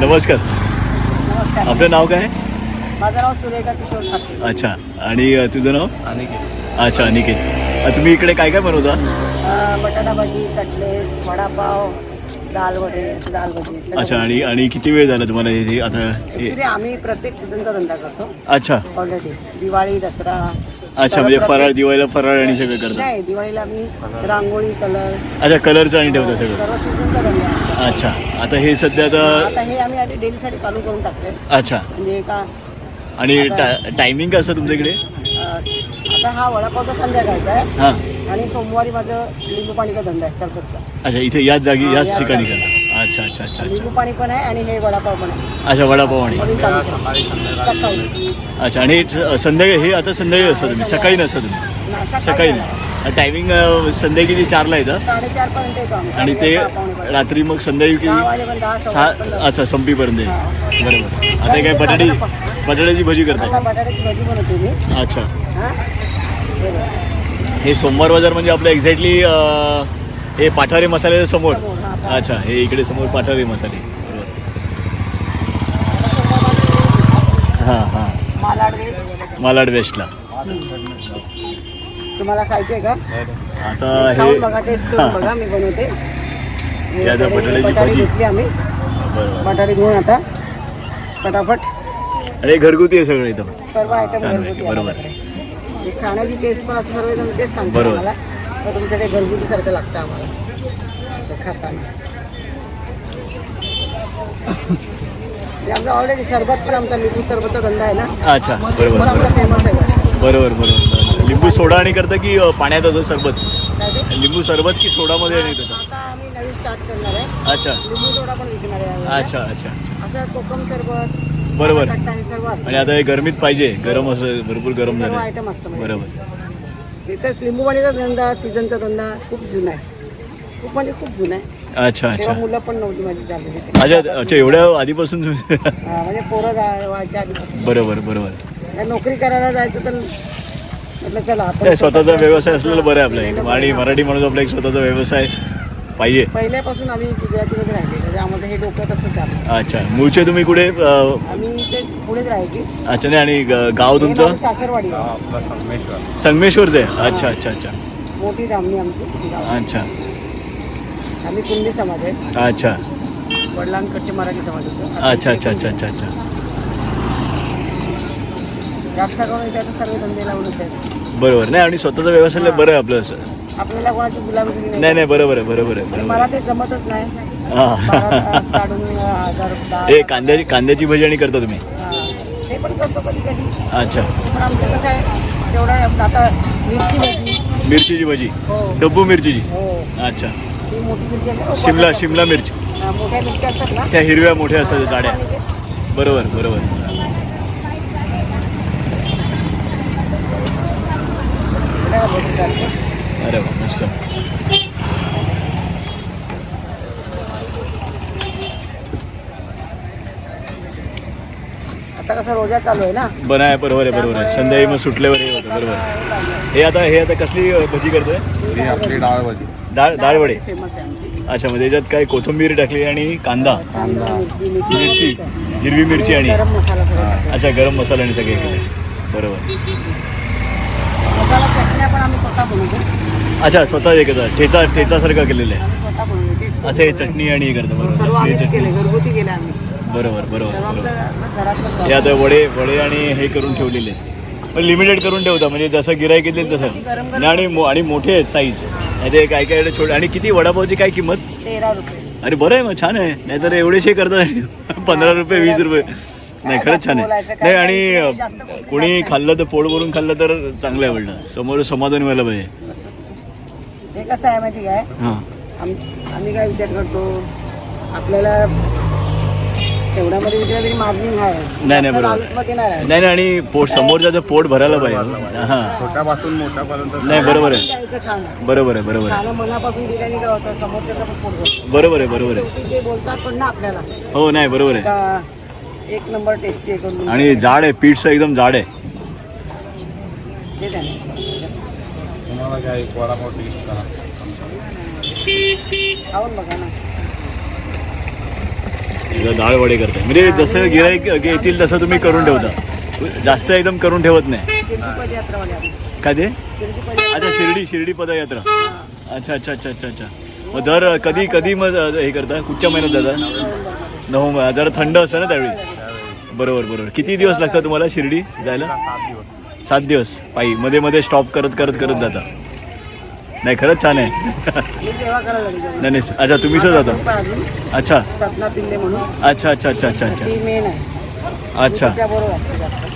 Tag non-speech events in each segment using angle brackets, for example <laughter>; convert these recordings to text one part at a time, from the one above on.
नमस्कार नमस्कार. आपलं नाव काय? माझं नाव सुरेखा किशोर ठाकरे. अच्छा. आणि अ, तुझं नाव? अच्छा अनिकेत. अ, तुम्ही इकडे काय काय बनवता? अं, बटाटा भाजी कटलेस वडापाव दाल वडे दाल भजी सगळं. अच्छा आणि आणि किती वेळ झाला तुम्हाला हे आता हे? Actually आम्ही प्रत्येक सीझनचा धंदा करतो. अच्छा. ऑलरेडी दिवाळी दसरा अच्छा म्हणजे फराळ प्रत्येक- दिवाळीला फराळ आणि सगळं करता? नाही दिवाळीला आम्ही रांगोळी कलर. अच्छा कलरचं आणि ठेवता सगळं. सर्व सीझनचा धंदा आहे. अच्छा. आता हे सध्या आता आता हे आम्ही आधी डेलीसाठी चालू करून टाकले अच्छा. म्हणजे का आणि टा- टायमिंग कसं तुमच्या इकडे अं, आता हा वडापावचा संध्याकाळचा आहे. हां. आणि सोमवारी माझं लिंबू पाणीचा धंदा आहे सरबतचा अच्छा इथे याच जागी हां, याच याच ठिकाणी जागी. का अच्छा अच्छा अच्छा लिंबू पाणी पण आहे आणि हे वडापाव पण आहे. अच्छा वडापाव आणि. म्हणून चालू केलं. सकाळी अच्छा आणि स- संध्याकाळी हे आता संध्याकाळी असतं तुम्ही सकाळी नसतं तुम्ही. नाही, सकाळी नाही. टायमिंग संध्याकाळी किती चारला येतं साडेचार पर्यंत येतो आम्ही आणि ते साडेचार, पावणे पाच. रात्री मग संध्याकाळी दहा किती वाजेपर्यंत दहा सव्वा सहा. अच्छा संपीपर्यंत. हां. बरोबर आता काय बटाटी बटाट्याची भजी करताय आता बटाट्याची भाजी बनवते मी अच्छा हा हे बघा. हे सोमवार बाजार म्हणजे आपलं एक्झॅक्टली हे पाठारे मसाल्याच्या समोर समोर, हां, पाठारे. अच्छा हे इकडे समोर पाठारे मसाले. हां हां मालाड वेस्ट मालाड वेस्टला तुम्हाला खायचंय का? आता हे बघा टेस्ट करून बघा मी बनवते. बटाटे-. घेतली आम्ही. बटाटे घेऊन आता फटाफट. हे घरगुती आहे सगळं इथं. सर्व आयटम घरगुती बरोबर. खाण्याची टेस्ट पण असं सर्व एकदम तेच सांगतो. आम्हाला. तर तुमच्याकडे घरगुती सारखं लागतं आम्हाला. असं खाताना. आमचं ऑलरेडी सरबत पण आमचा लिंबू सरबतचा धंदा आहे ना. अच्छा बरोबर बरोबर बरोबर. लिंबू सोडा आणि करता की पाण्यात होतं सरबत? लिंबू सरबत की सोडामध्ये आणि करता आता आम्ही नवीन स्टार्ट करणार आहे. अच्छा. लिंबू सोडा पण विकणार आहे. अच्छा अच्छा असं कोकम सरबत बरोबर. हे सर्व असतं. आणि आता हे गरमीत पाहिजे गरम असं भरपूर गरम सर्व झालं आयटम असतं म्हणजे. बरोबर. इथंच लिंबू पाणीचा धंदा सीझनचा धंदा खूप जुना आहे. खूप म्हणजे खूप जुना आहे. अच्छा अच्छा. मुलं पण नव्हती माझी झालेली अच्छा अच्छा एवढ्या आधीपासून तुम्ही- हा, म्हणजे पोरं जा- व्हायच्या आधीपासून. बरोबर बरोबर. काय नोकरी करायला जायचं तर म्हटलं चला आपण स्वतःचा व्यवसाय असलेला बरं आहे आपला. एक आणि मराठी माणूस आपला एक स्वतःचा व्यवसाय पाहिजे. पहिल्यापासून आम्ही गुजरातीमध्ये राहिले त्याच्या आम्हाला हे डोक्यात असं चाललं अच्छा. मूळचे तुम्ही कुठे अ, आम्ही ते पुढेच राहायची. अच्छा नाही आणि ग- गाव हे तुमचं? माझं सासरवाडी. आहे. संगमेश्वरचं? आहे अच्छा अच्छा अच्छा. मोठी धामणी आमची गाव. अच्छा. आम्ही कुंडी समाज आहे. अच्छा. वडिलांकडचे मराठी समाज होतो. अच्छा अच्छा अच्छा अच्छा अच्छा. जास्त करून याच्यात सर्व धंदे लावूनच आहेत बरोबर. नाही आणि स्वतःचा व्यवसाय बरं आहे आपलं असं. आपल्याला कोणाची गुलामगिरी नाही नाही बरोबर आहे बरोबर आहे आणि बरोबर मला ते जमतच नाही. आहे. बारा तास काढून हजार दहा- कांद्याची कांद्याची भजी आणि करता तुम्ही? हा. ते पण करतो कधी कधी. अच्छा. पण आमचं कसं आहे तेवढं आता मिरची भाजी. मिरचीची भजी. हो. डब्बू मिरचीची. हो. अच्छा. ती मोठी मिरची असते ना, शिमला उपवासाची. शिमला मिरची. हा, मोठ्या मिरची असतात ना. त्या हिरव्या मोठ्या असतात जाड्या ते बरोबर बरोबर त्याला भजी मस्त आता कसं रोजा चालू आहे ना? बरं आहे बरोबर आहे बरोबर आहे. संध्याकाळी मग सुटल्यावर हे होतं बरोबर हे आता हे आता कसली भजी करतोय? ही आपली डाळ भाजी. डाळ डाळ वडे? फेमस आहे आमची. अच्छा मग त्याच्यात काय कोथिंबीर टाकली आणि कांदा? कांदा. मिरची हिरवी मिरची आणि? गरम मसाला. अच्छा गरम मसाला आणि सगळे केले. बरोबर. मसाला चटण्या पण आम्ही स्वतः बनवतो. अच्छा स्वतः एक ठेचा ठेचासारखं केलेलं आहे. स्वतः असं हे चटणी आणि हे करतं बरोबर. सर्व असली आम्हीच चटणी. केले घरगुती केले आम्ही. बरोबर बरोबर सर्व बरोबर. आमचं घरातलं हे आता वडे वडे आणि हे करून ठेवलेले आहेत. पण लिमिटेड करून ठेवता म्हणजे जसं गिरायक येतील तसं. नाही, आणि मो- आणि मोठे आहेत साईज ते काय काय छोटे आणि किती वडापावची काय किंमत? तेरा रुपये. अरे बरं आहे मग छान आहे. नाहीतर एवढेशे करतात पंधरा रुपये वीस रुपये. नाही खरंच छान आहे. नाही आणि कोणी खाल्लं तर पोट भरून खाल्लं तर चांगलं आहे म्हणलं समोर समाधान व्हायला पाहिजे. हे कसं आहे माहिती काय? हां. आम आम्ही काय विचार करतो आपल्याला तेवढ्यामध्ये विचार तरी मार्जिन आहे. नाही, जास्त बरोबर. नाही. नाही नाही आणि पोट समोरच्याचं पोट भरायला पाहिजे हां. छोट्यापासून मोठ्यापर्यंत नाही बरोबर आहे. द्यायचं खाणं. बरोबर आहे बरोबर आहे. खाणं मनापासून दिल्याने काय होतं समोरच्याचं पण पोट भरतं. बरोबर आहे बरोबर आहे. शेवटी ते बोलतात पण ना आपल्याला. हो नाही बरोबर आहे. का एक नंबर टेस्टी आहे करून आणि जाड आहे पीठचं एकदम जाड आहे. ते त्याने. काय एक वडापाव टेस्ट करा खाऊन बघा ना एकदा डाळ वडे करताय. म्हणजे जसं गिराईक येतील तसं तुम्ही करून ठेवता. जास्त एकदम करून ठेवत नाही. काय ते अच्छा शिर्डी शिर्डी पदयात्रा. अच्छा अच्छा अच्छा अच्छा अच्छा. मग दर कधी कधी मग हे करता? कुठच्या महिन्यात जाता? नऊ जरा थंड असतं ना त्यावेळी? बरोबर बरोबर. किती दिवस लागतात तुम्हाला शिर्डी जायला? सात दिवस. पायी. मध्ये मध्ये स्टॉप करत करत करत जाता. नाही खरंच छान आहे. नाही नाही. अच्छा तुम्ही सुद्धा जाता. अच्छा. सपना पिल्ले म्हणून अच्छा अच्छा अच्छा अच्छा अच्छा. मेन आहे अच्छा. असते जास्त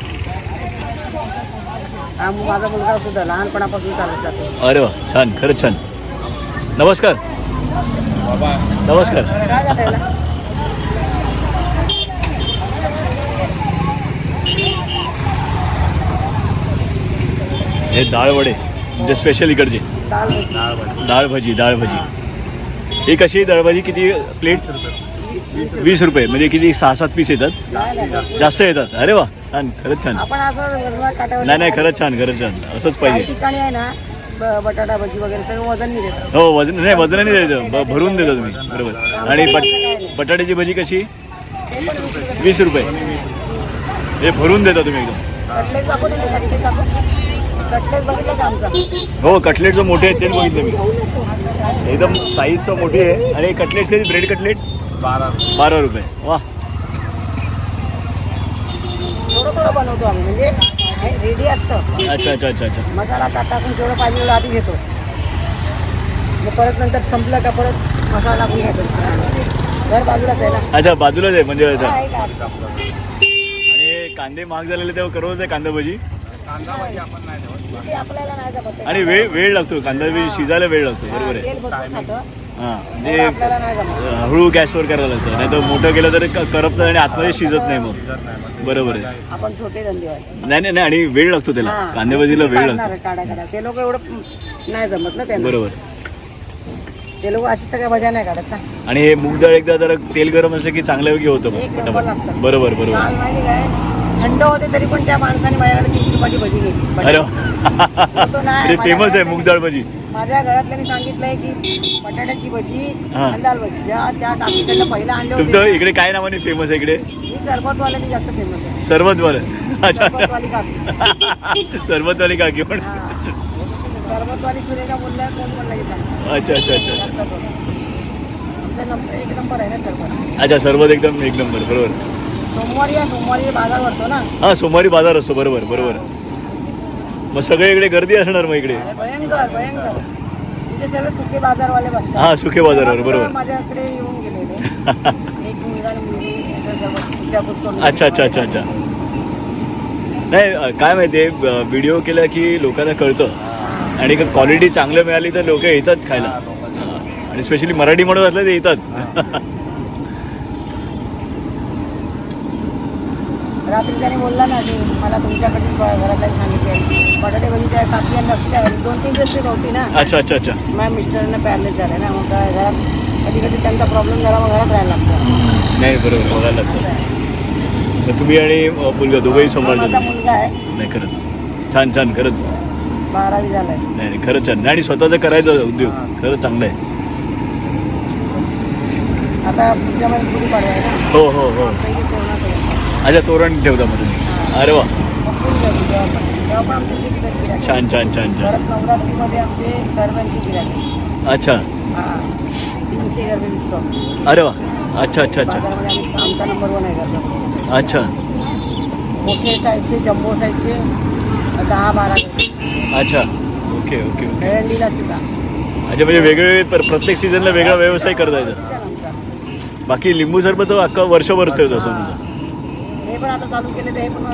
हा माझा मुलगा सुद्धा लहानपणापासून चालत जातो अरे वा छान. खरंच छान. नमस्कार. बाबा नमस्कार. काय याला? हे डाळ वडे म्हणजे स्पेशल इकडचे. डाळ भाजी डाळ भजी. ही कशी डाळ भाजी? किती प्लेट वीस रुपये. म्हणजे किती सहा सात पीस येतात. जास्त येतात. अरे वा छान. खरंच छान. नाही नाही खरंच छान खरंच छान. असंच पाहिजे. बटाटा भजी वगैरे सगळं वजन नाही हो वजन नाही ब- भरून देतो तुम्ही. बरोबर. आणि बट बटाट्याची भजी कशी. वीस रुपये. हे भरून देता तुम्ही एकदम. हो कटलेट जो मोठे आहेत तेच बघितलं मी. एकदम साईज मोठी आहे. आणि कटलेट कधी ब्रेड कटलेट? बारा बारा रुपये. वा. थोडं थोडं बनवतो आम्ही म्हणजे रेडी असतं. अच्छा अच्छा अच्छा अच्छा. मसाला टाक टाकून जेवढं पाहिजे तेवढं आधी घेतो. मग परत नंतर संपलं का परत मसाला टाकून घ्यायचो घर बाजूलाच आहे ना? अच्छा बाजूलाच आहे म्हणजे? आणि कांदे महाग झालेले तेव्हा करवत आहे कांदा भजी. कांदा भाजी आपण नाही ठेवत ते आपल्याला नाही जमत आणि वेळ वेळ लागतो कांदा भजी शिजायला वेळ लागतो बरोबर आहे. तेल भरपूर खातं. हां तेवढं म्हणजे आपल्याला नाही जमत. हळू गॅसवर करायला लागतं नाही तर मोठं केलं तर क- करपतं आणि आतमध्ये शिजत नाही मग. शिजत नाही मग बरोबर आहे. आपण छोटे धंदे नाही नाही नाही आणि वेळ लागतो त्याला. हा. कांदे भजीला वेळ काढणार लागतो. आहे, काढा काढा. ते लोक एवढं नाही जमत ना त्यांना. बरोबर. ते लोक अशी सगळ्या भज्या नाही काढत ना. आणि हे मूग डाळ एकदा जरा तेल गरम असलं की चांगलं की होतं एक मग नंबर पटापट. लागतं. बरोबर बरोबर. काल माहिती काय? थंड होते तरी पण त्या माणसाने माझ्याकडे तीस रुपयाची भजी घेतली. फेमस आहे माझ्या मूग डाळ भजी. माझ्या घरातल्यांनी सांगितलंय की बटाट्याची भजी. आणि दाल भजी. ज्या त्या काकीकडनं पहिला आणले तुमचं इकडे काय नावाने फेमस आहे इकडे? मी सरबतवाल्याने जास्त फेमस आहे. वालं सरबतवाली काकी. सरबतवाली काकी पण. सरबतवाली सुरेखा बोलल्या कोण बोलला. अच्छा अच्छा अच्छा. अच्छा सरबत एकदम एक नंबर बरोबर. सोमवारी आहे सोमवारी बाजार भरतो ना. हा सोमवारी बाजार असतो बरोबर बरोबर. मग सगळे इकडे गर्दी असणार मग इकडे. अरे भयंकर भयंकर. तिथे सगळे सुके बाजारवाले बसतात. हा सुके बाजारावर तेव्हा बरोबर सुद्धा माझ्याकडे येऊन गेलेले. <laughs> एक मुलगा आणि मुलगी असं सर्व विचारपूस करून अच्छा अच्छा अच्छा अच्छा. नाही अ, काय माहिती आहे व्हिडिओ केला की लोकांना कळतं. आणि क्वालिटी चांगलं मिळाली तर लोक येतात खायला. हा. आणि स्पेशली मराठी म्हणून असलं ते येतात. रात्री त्याने बोलला ना की मला तुमच्याकडे घरात सांगितले बटाटे भजी त्या काकी नसल्या दोन तीन दिवस होती ना. अच्छा अच्छा अच्छा. माझ्या मिस्टरांना पॅरलेस झालं ना मग काय घरात कधी कधी त्यांचा प्रॉब्लेम झाला मग घरात राहायला लागतं. नाही बरोबर बघायला लागतं. तुम्ही आणि मुलगा दोघंही सांभाळतो माझा मुलगा आहे. नाही खरंच. छान छान खरंच. बारावी झालाय. नाही नाही खरंच छान. आणि स्वतःचं करायचं उद्योग. खरंच चांगलं आहे. आता पुढच्या महिन्यात गुढी पाडवा आहे ना? हो हो हो. अच्छा तोरण ठेवता मग अरे वा. छान छान छान छान. परत नवरात्रीमध्ये आमचे गरब्यांची गिऱ्हाईक. अच्छा. तीनशे गरबे विकतो अरे वा. अच्छा अच्छा अच्छा. बाजारामध्ये आम्ही आमचा नंबर वन आहे गरबा अच्छा. मोठे साईजचे जम्बो साईजचे दहा बारा. अच्छा. Okay okay okay. सुद्धा. अच्छा म्हणजे वेगवेगळे प्र- प्रत्येक सीझनला वेगळा व्यवसाय करता येतो. बाकी लिंबू सरबत तो अख्खा वर्षभर ठेवतो असं पण आता चालू केले ते पण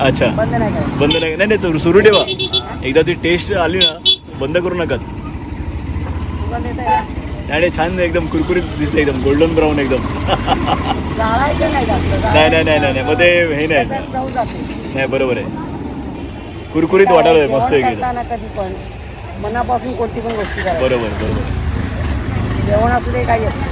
अच्छा. बंद नाही करायचं बंद नाही नाही नाही सुरू ठेवा. एकदा ती टेस्ट आली ना बंद करू नका. सुगंध येत आहे आणि छान एकदम कुरकुरीत दिसते एकदम गोल्डन ब्राऊन एकदम. जाळायचं नाही जास्त नाही नाही नाही नाही नाही मग ते हे नाही. त्याच्यात चव जाते. नाही बरोबर आहे. कुरकुरीत वाटायला मस्त जेवण आहे एकदम. करताना कधी पण मनापासून कोणती पण गोष्टी करायची. बरोबर बरोबर. जेवण असू दे काही असू दे.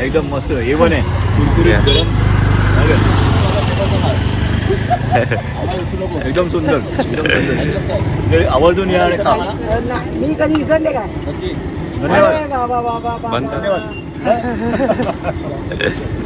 एकदम मस्त. एवन आहे. एकदम सुंदर. एकदम आवर्जून या आणि खा मी कधी विसरले धन्यवाद. धन्यवाद. <laughs> <laughs>